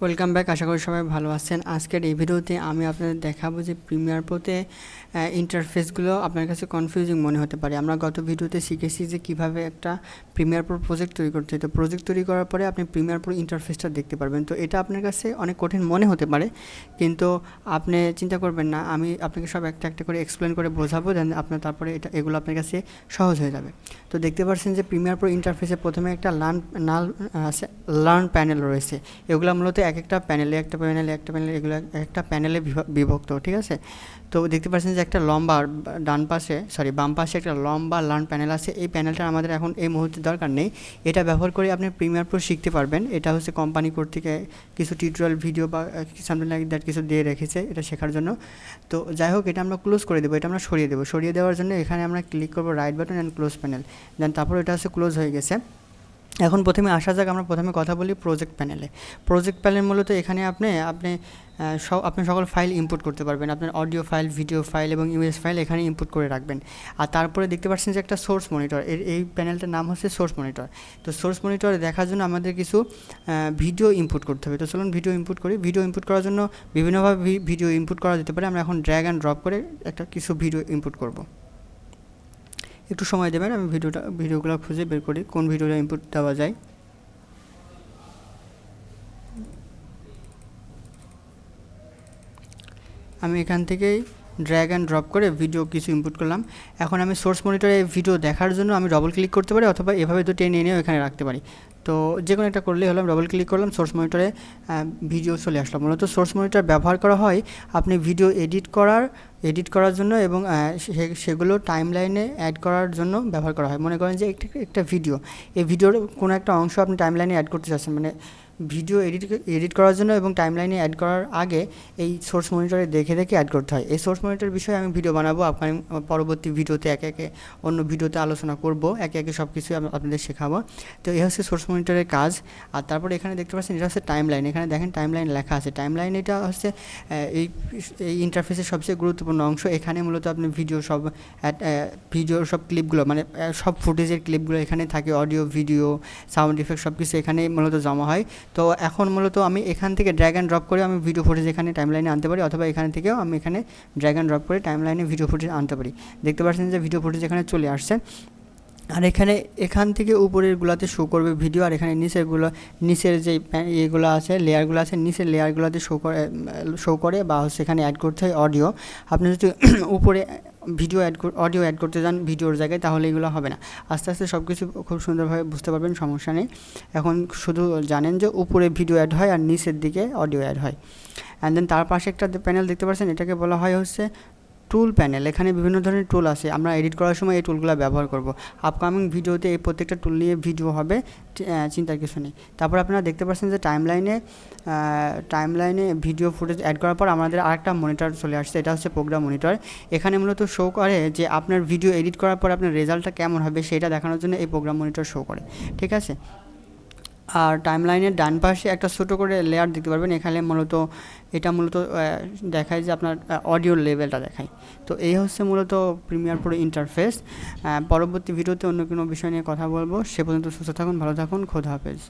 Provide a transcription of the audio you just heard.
Welcome back আশা করি সবাই ভালো আছেন। আজকের এই ভিডিওতে আমি আপনাদের দেখাবো যে প্রিমিয়ার প্রোতে ইন্টারফেসগুলো আপনার কাছে কনফিউজিং মনে হতে পারে। আমরা গত ভিডিওতে শিখেছি যে কীভাবে একটা প্রিমিয়ার প্রো প্রজেক্ট তৈরি করতে হয়। তো প্রজেক্ট তৈরি করার পরে আপনি প্রিমিয়ার প্রো ইন্টারফেসটা দেখতে পারবেন। তো এটা আপনার কাছে অনেক কঠিন মনে হতে পারে, কিন্তু আপনি চিন্তা করবেন না। আমি আপনাকে সব একটা একটা করে এক্সপ্লেন করে বোঝাবো দেন আপনার তারপরে এটা, এগুলো আপনার কাছে সহজ হয়ে যাবে। তো দেখতে পাচ্ছেন যে প্রিমিয়ার প্রো ইন্টারফেসে প্রথমে একটা লার্ন নাল লার্ন প্যানেল রয়েছে। এগুলো মূলত এক একটা প্যানেলে একটা প্যানেলে একটা প্যানেলে, এগুলো একটা প্যানেলে বিভক্ত, ঠিক আছে? তো দেখতে পাচ্ছেন যে একটা লম্বা ডান পাশে সরি বাম পাশে একটা লম্বা লার্ন প্যানেল আছে। এই প্যানেলটা আমাদের এখন এই মুহূর্তে দরকার নেই। এটা ব্যবহার করে আপনি প্রিমিয়ার প্রো শিখতে পারবেন। এটা হচ্ছে কোম্পানি কর্তৃক কিছু টিউটোরিয়াল ভিডিও বা সামথিং লাইক দ্যাট কিছু দিয়ে রেখেছে এটা শেখার জন্য। তো যাই হোক, এটা আমরা ক্লোজ করে দেবো, এটা আমরা সরিয়ে দেবো। সরিয়ে দেওয়ার জন্য এখানে আমরা ক্লিক করব right button and close panel then তারপর এটা হচ্ছে ক্লোজ হয়ে গেছে। এখন প্রথমে আসা যাক, আমরা প্রথমে কথা বলি প্রজেক্ট প্যানেলে প্রজেক্ট প্যানেল মূলত এখানে আপনি আপনি সব, আপনি সকল ফাইল ইম্পোর্ট করতে পারবেন। আপনার অডিও ফাইল ভিডিও ফাইল এবং ইমেজ ফাইল এখানে ইম্পোর্ট করে রাখবেন। আর তারপরে দেখতে পাচ্ছেন যে একটা সোর্স মনিটর এর, এই প্যানেলটার নাম হচ্ছে সোর্স মনিটর তো সোর্স মনিটর দেখার জন্য আমাদের কিছু ভিডিও ইম্পোর্ট করতে হবে। তো চলুন ভিডিও ইম্পোর্ট করি। ভিডিও ইম্পোর্ট করার জন্য বিভিন্নভাবে ভিডিও ইম্পোর্ট করা যেতে পারে। আমরা এখন ড্র্যাগ অ্যান্ড ড্রপ করে একটা কিছু ভিডিও ইম্পোর্ট করব। একটু সময় দেবেন, আমি ভিডিওটা, ভিডিওগুলো খুঁজে বের করি, কোন ভিডিওটা ইনপুট দেওয়া যায়। আমি এখান থেকেই ড্র্যাগ অ্যান্ড ড্রপ করে ভিডিও কিছু ইনপুট করলাম। এখন আমি সোর্স মনিটরে ভিডিও দেখার জন্য আমি ডবল ক্লিক করতে পারি, অথবা এভাবে তো টেনে এনেও এখানে রাখতে পারি। তো যে কোনো একটা করলেই হলো, আমি ডবল ক্লিক করলাম সোর্স মনিটরে ভিডিও চলে আসলো। মূলত সোর্স মনিটর ব্যবহার করা হয়, আপনি ভিডিও এডিট করার এডিট করার জন্য এবং সেগুলো টাইম লাইনে অ্যাড করার জন্য ব্যবহার করা হয়। মনে করেন যে একটা একটা ভিডিও এই ভিডিওর কোনো একটা অংশ আপনি টাইম লাইনে অ্যাড করতে চাচ্ছেন মানে ভিডিও এডিট এডিট করার জন্য এবং টাইমলাইনে অ্যাড করার আগে এই সোর্স মনিটরে দেখে দেখে অ্যাড করতে হয়। এই সোর্স মনিটর বিষয়ে আমি ভিডিও বানাবো আপনার পরবর্তী ভিডিওতে একে একে অন্য ভিডিওতে আলোচনা করব, একে একে সব কিছুই আপনাদের শেখাবো। তো এই হচ্ছে সোর্স মনিটরের কাজ। আর তারপরে এখানে দেখতে পাচ্ছেন এটা হচ্ছে টাইম লাইন এখানে দেখেন টাইম লাইন লেখা আছে। টাইম লাইন এটা হচ্ছে এই এই ইন্টারফেসের সবচেয়ে গুরুত্বপূর্ণ অংশ। এখানে মূলত আপনি ভিডিও সব ভিডিওর সব ক্লিপগুলো মানে সব ফুটেজের ক্লিপগুলো এখানে থাকে। অডিও ভিডিও সাউন্ড ইফেক্ট সব কিছু এখানে মূলত জমা হয়। তো এখন মূলত আমি এখান থেকে ড্র্যাগ অ্যান্ড ড্রপ করে আমি ভিডিও ফুটেজ এখানে টাইমলাইনে আনতে পারি, অথবা এখান থেকেও আমি এখানে ড্র্যাগ অ্যান্ড ড্রপ করে টাইমলাইনে ভিডিও ফুটেজ আনতে পারি। দেখতে পাচ্ছেন যে ভিডিও ফুটেজ এখানে চলে আসছে। আর এখানে এখান থেকে উপরের গুলাতে শো করবে ভিডিও আর এখানে নিচেরগুলো নিচের যে ইয়েগুলো আছে লেয়ারগুলো আছে, নিচের লেয়ারগুলোতে শো করে শো করে বা হচ্ছে এখানে অ্যাড করতে হয় অডিও আপনি যদি উপরে ভিডিও অ্যাড অডিও অ্যাড করতে যান ভিডিওর জায়গায়, তাহলে এগুলো হবে না। আস্তে আস্তে সব কিছু খুব সুন্দরভাবে বুঝতে পারবেন, সমস্যা নেই। এখন শুধু জানেন যে উপরে ভিডিও অ্যাড হয় আর নিচের দিকে অডিও অ্যাড হয়। অ্যান্ড দেন তার পাশে একটা প্যানেল দেখতে পাচ্ছেন, এটাকে বলা হয় হচ্ছে টুল প্যানেল এখানে বিভিন্ন ধরনের টুল আছে আমরা এডিট করার সময় এই টুলগুলো ব্যবহার করব। আপকামিং ভিডিওতে এই প্রত্যেকটা টুল নিয়ে ভিডিও হবে চিন্তার কিছু নেই। তারপর আপনারা দেখতে পাচ্ছেন যে টাইম লাইনে টাইম লাইনে ভিডিও ফুটেজ অ্যাড করার পর আমাদের আরেকটা মনিটর চলে আসছে। এটা হচ্ছে প্রোগ্রাম মনিটর এখানে মূলত শো করে যে আপনার ভিডিও এডিট করার পর আপনার রেজাল্টটা কেমন হবে, সেটা দেখানোর জন্য এই প্রোগ্রাম মনিটর শো করে। ঠিক আছে? আর টাইমলাইনের ডান পাশে একটা ছোটো করে লেয়ার দেখতে পারবেন। এখানে মূলত, এটা মূলত দেখায় যে আপনার অডিও লেভেলটা দেখায়। তো এই হচ্ছে মূলত প্রিমিয়ার প্রো ইন্টারফেস পরবর্তী ভিডিওতে অন্য কোনো বিষয় নিয়ে কথা বলব। সে পর্যন্ত সুস্থ থাকুন, ভালো থাকুন। খোদা হাফেজ।